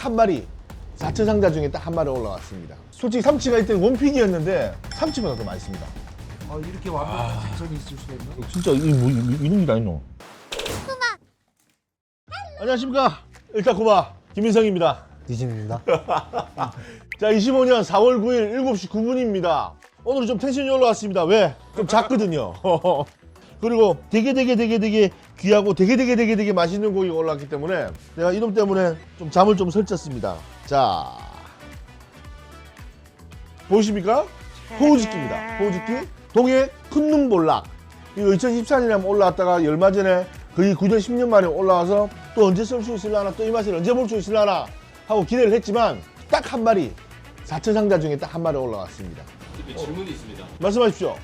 딱 한 마리 4천 상자 중에 딱 한 마리 올라왔습니다. 솔직히 삼치가 이때는 원픽이었는데 삼치보다 더 맛있습니다. 아, 이렇게 완벽한 생선이 있을 수가 있나? 진짜 이 뭐, 이- 이런 게다 있노? 안녕하십니까 일타 고마 김인성입니다. 디즈니입니다. 자 25년 4월 9일 7시 9분입니다. 오늘 좀 텐션이 올라왔습니다. 왜? 좀 작거든요. 그리고 되게 되게 되게 되게 귀하고 되게 되게 되게 되게 맛있는 고기가 올라왔기 때문에 내가 이놈 때문에 좀 잠을 좀 설쳤습니다. 자 보이십니까? 호우짓기입니다. 호우짓기 동해 큰 눈볼락 이거 2014년에 올라왔다가 얼마 전에 거의 9년 10년 만에 올라와서 또 언제 쓸 수 있을라나 또 이 맛을 언제 볼 수 있을라나 하고 기대를 했지만 딱 한 마리 4천 상자 중에 딱 한 마리 올라왔습니다. 근데 질문이 있습니다. 말씀하십시오.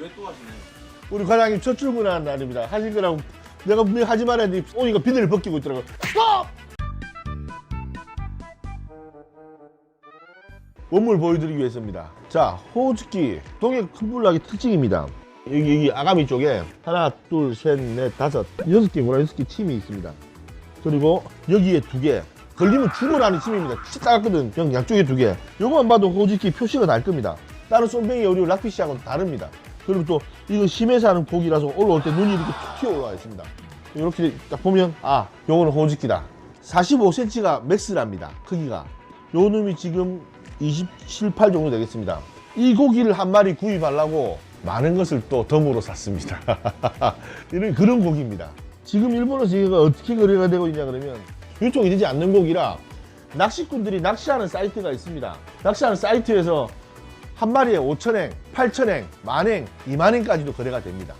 왜 또 하시나요? 우리 과장님 첫 출근하는 날입니다. 하실 거라고 내가 분명히 하지 말아야 돼. 오니까 비늘을 벗기고 있더라고요. 스톱! 원물 보여드리기 위해서입니다. 자, 호흡기 동해 큰불나기 특징입니다. 여기, 여기 아가미 쪽에 하나, 둘, 셋, 넷, 다섯, 여섯 개구나 여섯 개 팀이 있습니다. 그리고 여기에 두 개. 걸리면 죽어라는 팀입니다. 진짜 작거든. 그냥 양쪽에 두 개. 요거만 봐도 호흡기 표시가 날 겁니다. 다른 쏨뱅이 어류 락피시하고는 다릅니다. 그리고 또 이거 심해서 하는 고기라서 올라올 때 눈이 이렇게 툭 튀어 올라와 있습니다. 이렇게 딱 보면 아 요거는 호지기다. 45cm가 맥스랍니다 크기가. 요 놈이 지금 27, 8 정도 되겠습니다. 이 고기를 한 마리 구입하려고 많은 것을 또 덤으로 샀습니다. 이런 그런 고기입니다. 지금 일본에서 이거 어떻게 거래가 되고 있냐 그러면 유통이 되지 않는 고기라 낚시꾼들이 낚시하는 사이트가 있습니다. 낚시하는 사이트에서 한 마리에 5천엔, 8천엔, 만엔, 2만엔까지도 거래가 됩니다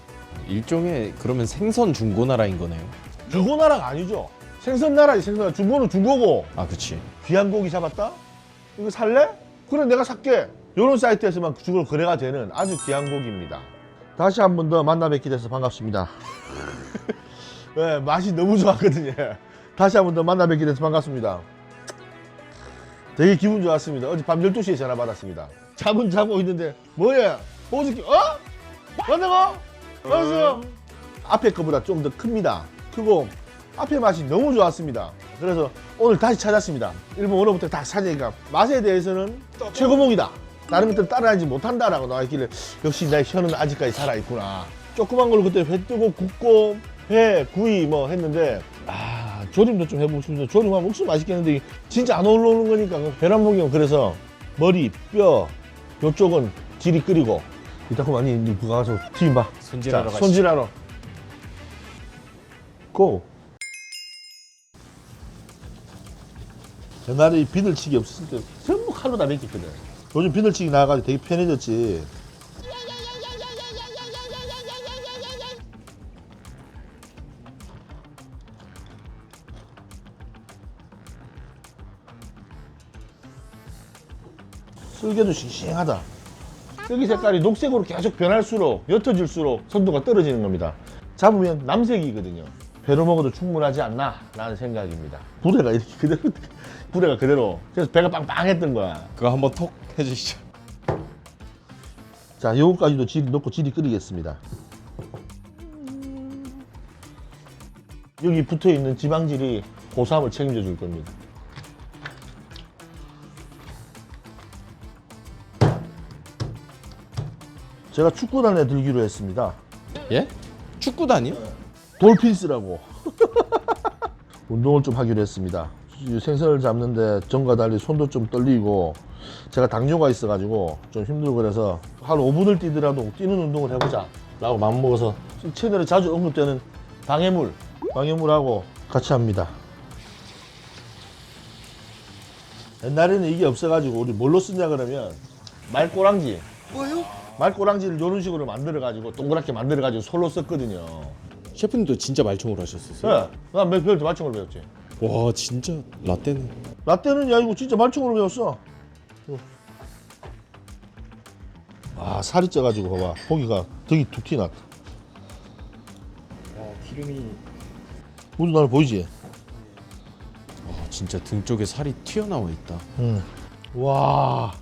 일종의 그러면 생선 중고나라인 거네요. 중고나라가 아니죠. 생선나라지 생선. 중고는 중고고 아, 그치. 귀한 고기 잡았다. 이거 살래? 그래 내가 살게. 이런 사이트에서만 주로 거래가 되는 아주 귀한 고기입니다. 다시 한 번 더 만나 뵙게 돼서 반갑습니다. 네, 맛이 너무 좋았거든요. 다시 한 번 더 만나 뵙게 돼서 반갑습니다. 되게 기분 좋았습니다. 어제 밤 12시에 전화 받았습니다. 잠은 자고 있는데 뭐야? 보즈키 어? 만나고? 맞았어요. 앞에 거보다 좀 더 큽니다. 크고 앞에 맛이 너무 좋았습니다. 그래서 오늘 다시 찾았습니다. 일본 오늘부터 다 찾으니까 맛에 대해서는 최고봉이다. 다른 것들 따라하지 못한다라고 나와있길래 역시 내 혀는 아직까지 살아있구나. 조그만 걸 그때 회 뜨고 굽고 회, 구이 뭐 했는데 아 조림도 좀 해보고 싶은데 조림하면 엄청 맛있겠는데 진짜 안 올라오는 거니까 그 계란봉이면 그래서 머리, 뼈 요쪽은 질이 끓이고 이따 그만 이 그거 가서 튀김 봐. 손질하러 자, 가시죠. 손질하러. 고. 옛날에 이 비늘치기 없었을 때 전부 칼로 다 맺혔거든. 요즘 비늘치기 나와가지고 되게 편해졌지. 쓸개도 싱싱하다. 쓸기 색깔이 녹색으로 계속 변할수록 옅어질수록 선도가 떨어지는 겁니다. 잡으면 남색이거든요. 배로 먹어도 충분하지 않나 라는 생각입니다. 부대가 이렇게 그대로 부대가 그대로 그래서 배가 빵빵했던 거야. 그거 한번 톡 해주시죠. 자, 요거까지도 질 넣고 질이 끓이겠습니다. 여기 붙어 있는 지방질이 고소함을 책임져 줄 겁니다. 제가 축구단에 들기로 했습니다. 예? 축구단이요? 돌핀스라고 운동을 좀 하기로 했습니다. 이 생선을 잡는데 전과 달리 손도 좀 떨리고 제가 당뇨가 있어가지고 좀 힘들고 그래서 한 5분을 뛰더라도 뛰는 운동을 해보자 라고 마음먹어서 채널에 자주 언급되는 방해물 방해물하고 같이 합니다. 옛날에는 이게 없어가지고 우리 뭘로 쓰냐 그러면 말꼬랑지 뭐요? 말꼬랑지를 이런 식으로 만들어가지고 동그랗게 만들어가지고 솔로 썼거든요. 셰프님도 진짜 말총으로 하셨었어요? 네, 난몇 별도 말총을 배웠지. 와, 진짜 라떼는. 라떼는 야 이거 진짜 말총으로 배웠어. 어. 아 살이 쪄가지고 봐봐 고기가 되게 툭 튀났다. 와, 기름이. 우리 나는 보이지? 와, 진짜 등 쪽에 살이 튀어나와 있다. 응. 와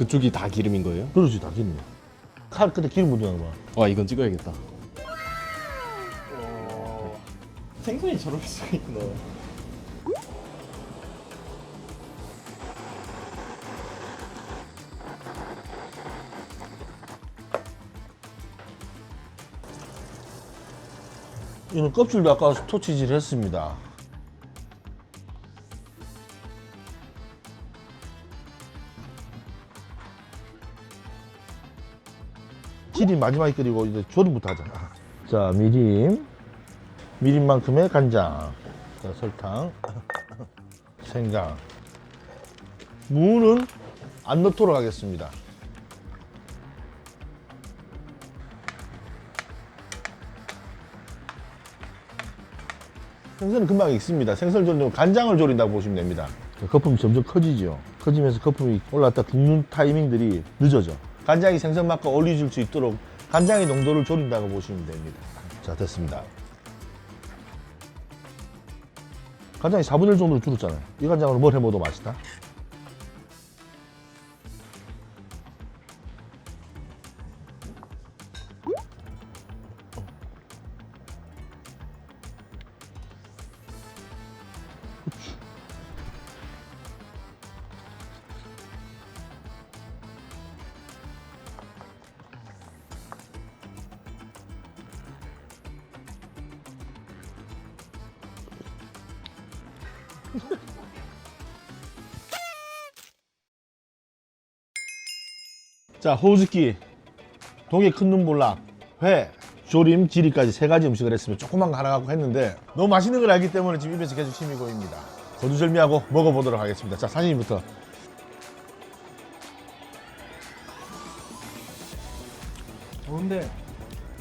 그쪽이 다 기름인 거예요? 그러지 다 기름이야. 칼 끝에 기름 묻어나는 거야. 와, 이건 찍어야겠다. 생선이 저럴 수가 있구나. 이는 껍질도 아까 토치질 했습니다. 칠이 마지막에 끓이고 이제 조림부터 하자. 자, 미림. 미림만큼의 간장. 자, 설탕. 생강. 무는 안 넣도록 하겠습니다. 생선은 금방 익습니다. 생선 조리는 간장을 조린다고 보시면 됩니다. 거품이 점점 커지죠. 커지면서 거품이 올랐다 죽는 타이밍들이 늦어져. 간장이 생선 맛과 어울려질 수 있도록 간장의 농도를 조린다고 보시면 됩니다. 자, 됐습니다. 간장이 4분의 1 정도로 줄었잖아요. 이 간장으로 뭘 해먹어도 맛있다. 자, 호우즈키, 동해 큰 눈볼락, 회, 조림, 지리까지 세 가지 음식을 했으면 조그만 거 하나 갖고 했는데 너무 맛있는 걸 알기 때문에 지금 입에서 계속 침이 고입니다. 거두절미하고 먹어보도록 하겠습니다. 자, 사진부터. 어, 근데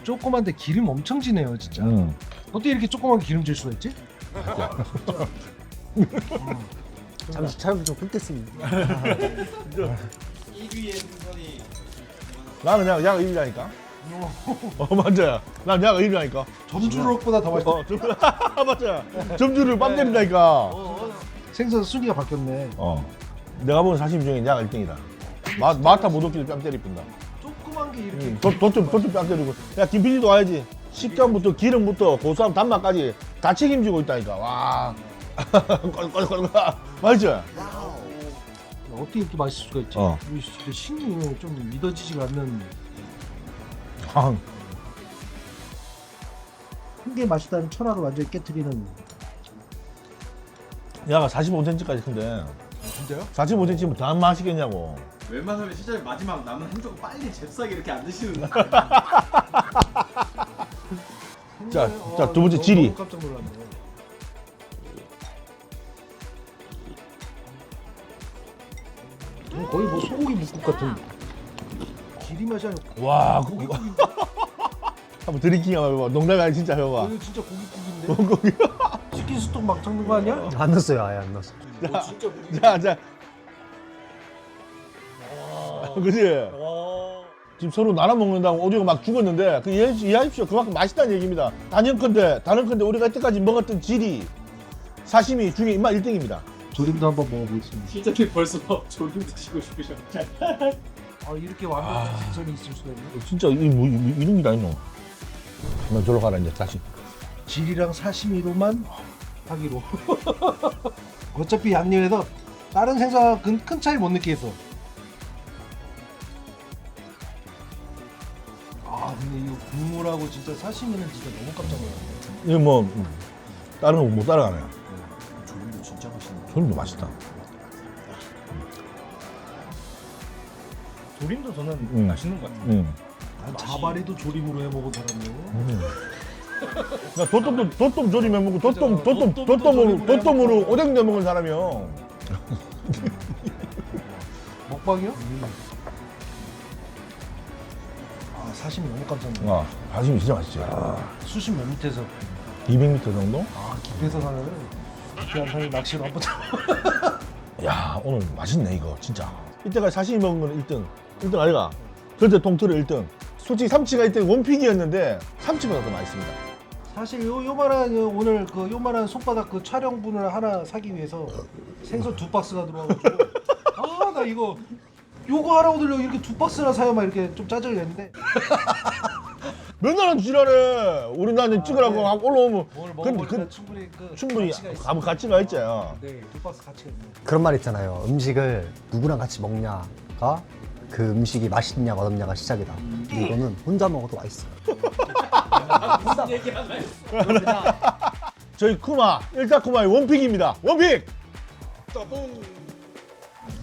조그만데 기름 엄청 지네요 진짜. 음. 어떻게 이렇게 조그만 기름 질 수가 있지? 잠시 촬영 좀 끊겠습니다. 1위의 생선이 나는 그냥 야가 입이라니까. 어, 맞아요. 난 야가 입이라니까. 점주록보다 더 맛있어. 어, 점, 맞아요. 점주를 빰 때린다니까. 생선 순위가 바뀌었네. 어. 내가 본 사심 중에 야가 1등이다. 마, 마타 못 얻기도 뺨 때릴 뿐다. 조그만 게 이렇게 응, 도, 도점, 도점 뺨 때리고. 야, 김PD도 와야지. 식감부터 기름부터 고소함, 단맛까지 다 책임지고 있다니까. 와. 꼴꼴꼴꼴. 맞죠? 어떻게 이렇게 맛있을 수가 있지? 어. 이거 진짜 신이 좀 믿어지지가 않는 아, 한 개 맛있다는 철학을 완전히 깨뜨리는 야가 45cm까지 큰데. 진짜요? 45cm면 더안 맛있겠냐고. 웬만하면 시장에 마지막 남은 한 조각 빨리 잽싸게 이렇게 안 드시는 자, 어, 자, 두 번째 지리. 깜짝 드링킹 해봐. 농담이 아니 진짜 해봐. 이거 진짜 고깃국인데? 치킨 스톡 막 잡는 거 아니야? 안 넣었어요, 아예 안 넣었어. 자, 자. 그지? 지금 서로 나눠 먹는다고 오디오가 막 죽었는데 그 이해, 이해하십시오. 그만큼 맛있다는 얘기입니다. 단연컨대, 단연컨대 우리가 여태까지 먹었던 질이 사시미 중에 인마 1등입니다. 조림도 한번 먹어보겠습니다. 실장님 벌써 조림 드시고 싶으셔. 아 이렇게 완벽한 생선이 있을 수가 있네. 진짜 이, 뭐, 이- 이런 게다 있노? 너 저러 가라 이제 다시. 질이랑 사시미로만 하기로. 어차피 양념에서 다른 생선 큰, 큰 차이 못 느끼겠어. 아 근데 이거 국물하고 진짜 사시미는 진짜 너무 깜짝 놀랐네. 이거 뭐 음, 다른 거 못 따라가네. 조림도 진짜 맛있네. 조림도 맛있다. 조림도 저는 음. 맛있는 것 같아요. 음. 난 자바리도 조림으로 해먹은 사람이에요. 나 도톰도 도톰 조림해 먹고 도톰 도톰 도톰도 도톰으로 조림으로 해 도톰으로 먹고. 오뎅도 해 먹은 사람이요. 먹방이요? 아 사시미 너무 깜짝 놀랐네. 아, 사심이 진짜 맛있지. 수심 몇 밑에서 200m 정도? 아 깊이에서 사는 귀한 사람이 낚시로 한번 야, 오늘 맛있네 이거 진짜. 이때까지 사심이 먹은 거는 1등. 1등 아이가. 그때 통틀어 1등. 솔직히 삼치가 이때 원픽이었는데 삼치보다 더 맛있습니다. 사실 요 요만한 요 오늘 그 요만한 손바닥 그 촬영분을 하나 사기 위해서 생선 두 박스가 들어와가지고 아 나 이거 요거 하라고 들려 이렇게 두 박스나 사야만 이렇게 좀 짜증을 냈는데 맨날 한 지랄해. 우리 나한테 찍으라고 네. 하고 올라오면 뭘 근데 먹어보니까 그, 충분히 그 충분히 가치가 있어. 가면 가치가 있죠. 네, 두 박스 가치가 있네. 그런 말 있잖아요. 음식을 누구랑 같이 먹냐가 그 음식이 맛있냐 맛없냐가 시작이다. 근데 이거는 혼자 먹어도 맛있어. 저희 쿠마 일타 쿠마의 원픽입니다. 원픽.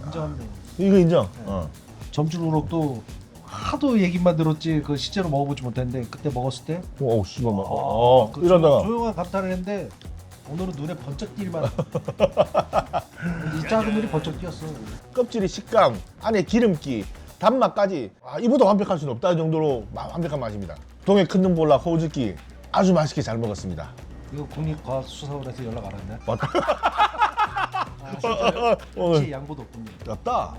인정합니다. 이거 인정. 어. 점줄 우럭도 하도 얘기만 들었지 그 실제로 먹어보지 못했는데 그때 먹었을 때 오, 씨발 막. 어, 그 이러다가 조, 조용한 감탄을 했는데 오늘은 눈에 번쩍 띌만 이 작은 눈이 번쩍 띄었어 껍질의 식감, 안에 기름기, 단맛까지 아, 이보다 완벽할 수는 없다 정도로 마- 완벽한 맛입니다. 동해 큰둥볼락 호우즈기 아주 맛있게 잘 먹었습니다. 이거 국립과학수사원에서 연락 안 왔네 맞다. 아, 진짜요? 어, 혹시 양보도 없군요.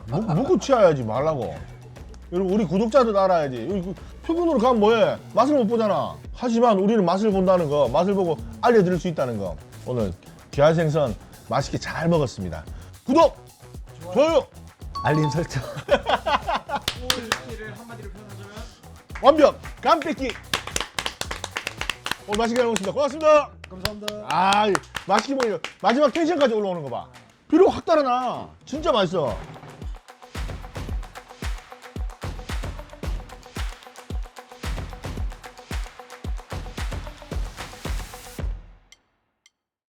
묵, 묵고 취해야지 말라고. 여러분 우리 구독자들 알아야지. 여기 그 표본으로 가면 뭐해? 맛을 못 보잖아. 하지만 우리는 맛을 본다는 거, 맛을 보고 알려드릴 수 있다는 거. 오늘 귀한 생선 맛있게 잘 먹었습니다. 구독, 좋아요, 알림 설정. 오일을 한마디로 표현하자면 완벽, 간 뺏기. 오늘 맛있게 잘 먹었습니다. 고맙습니다. 감사합니다 아, 맛있게 먹어요. 마지막 텐션까지 올라오는 거 봐. 비료 확 달아나. 진짜 맛있어.